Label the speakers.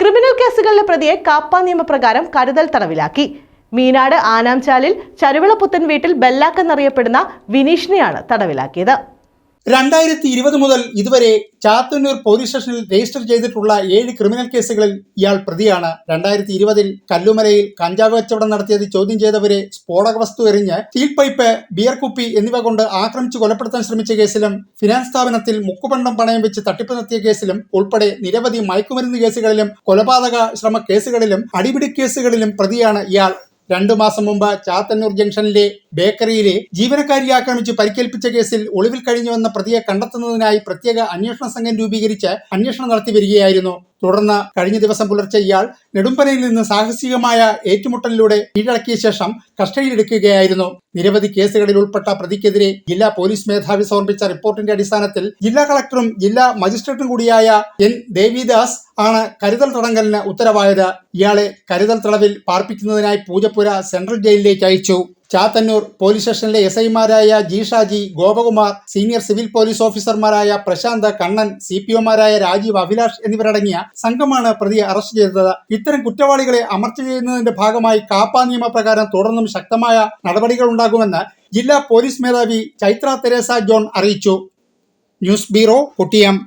Speaker 1: Criminal കേസുകളിലെ പ്രതിയെ കാപ്പ നിയമപ്രകാരം കരുതൽ തടവിലാക്കി. മീനാട് ആനാംചാലിൽ ചരുവിളപുത്തൻ വീട്ടിൽ ബെല്ലാക്ക് എന്നറിയപ്പെടുന്ന വിനീഷിനെയാണ് തടവിലാക്കിയത്.
Speaker 2: രണ്ടായിരത്തി ഇരുപത് മുതൽ ഇതുവരെ ചാത്തന്നൂർ പോലീസ് സ്റ്റേഷനിൽ രജിസ്റ്റർ ചെയ്തിട്ടുള്ള ഏഴ് ക്രിമിനൽ കേസുകളിൽ ഇയാൾ പ്രതിയാണ്. രണ്ടായിരത്തി ഇരുപതിൽ കല്ലുമലയിൽ കഞ്ചാവ് കച്ചവടം നടത്തിയത് ചോദ്യം ചെയ്തവരെ സ്ഫോടക വസ്തു എറിഞ്ഞ് സ്റ്റീൽ പൈപ്പ് ബിയർ കുപ്പി എന്നിവ കൊണ്ട് ആക്രമിച്ചു കൊലപ്പെടുത്താൻ ശ്രമിച്ച കേസിലും ഫിനാൻസ് സ്ഥാപനത്തിൽ മുക്കുപണ്ടം പണയം വെച്ച് തട്ടിപ്പ് നടത്തിയ കേസിലും ഉൾപ്പെടെ നിരവധി മയക്കുമരുന്ന് കേസുകളിലും കൊലപാതക ശ്രമ കേസുകളിലും അടിപിടി കേസുകളിലും പ്രതിയാണ് ഇയാൾ. രണ്ടു മാസം മുമ്പ് ചാത്തന്നൂർ ജംഗ്ഷനിലെ ബേക്കറിയിലെ ജീവനക്കാരിയെ ആക്രമിച്ച് പരിക്കേൽപ്പിച്ച കേസിൽ ഒളിവിൽ കഴിഞ്ഞു വന്ന പ്രതിയെ കണ്ടെത്തുന്നതിനായി പ്രത്യേക അന്വേഷണ സംഘം രൂപീകരിച്ച് അന്വേഷണം നടത്തി വരികയായിരുന്നു. തുടർന്ന് കഴിഞ്ഞ ദിവസം പുലർച്ചെ ഇയാൾ നെടുമ്പനയിൽ നിന്ന് സാഹസികമായ ഏറ്റുമുട്ടലിലൂടെ കീഴടക്കിയ ശേഷം കസ്റ്റഡിയിലെടുക്കുകയായിരുന്നു. നിരവധി കേസുകളിൽ ഉൾപ്പെട്ട പ്രതിക്കെതിരെ ജില്ലാ പോലീസ് മേധാവി സമർപ്പിച്ച റിപ്പോർട്ടിന്റെ അടിസ്ഥാനത്തിൽ ജില്ലാ കളക്ടറും ജില്ലാ മജിസ്ട്രേറ്റും കൂടിയായ എൻ. ദേവിദാസ് ആണ് കരുതൽ തടങ്കലിന് ഉത്തരവായത്. ഇയാളെ കരുതൽ തടവിൽ പാർപ്പിക്കുന്നതിനായി പൂജപ്പുര സെൻട്രൽ ജയിലിലേക്ക് അയച്ചു. ചാത്തന്നൂർ പോലീസ് സ്റ്റേഷനിലെ എസ് ഐമാരായ G Shaji Gopakumar senior civil police ഓഫീസർമാരായ പ്രശാന്ത് കണ്ണൻ സി പി ഒമാരായ രാജീവ് അഭിലാഷ് എന്നിവരടങ്ങിയ സംഘമാണ് പ്രതിയെ അറസ്റ്റ് ചെയ്തത്. ഇത്തരം കുറ്റവാളികളെ അമർച്ച ചെയ്യുന്നതിന്റെ ഭാഗമായി കാപ്പ നിയമപ്രകാരം തുടർന്നും ശക്തമായ നടപടികൾ ഉണ്ടാകുമെന്ന് ജില്ലാ പോലീസ് മേധാവി ചൈത്ര തെരേസ ജോൺ അറിയിച്ചു. News bureau കുട്ടിയം.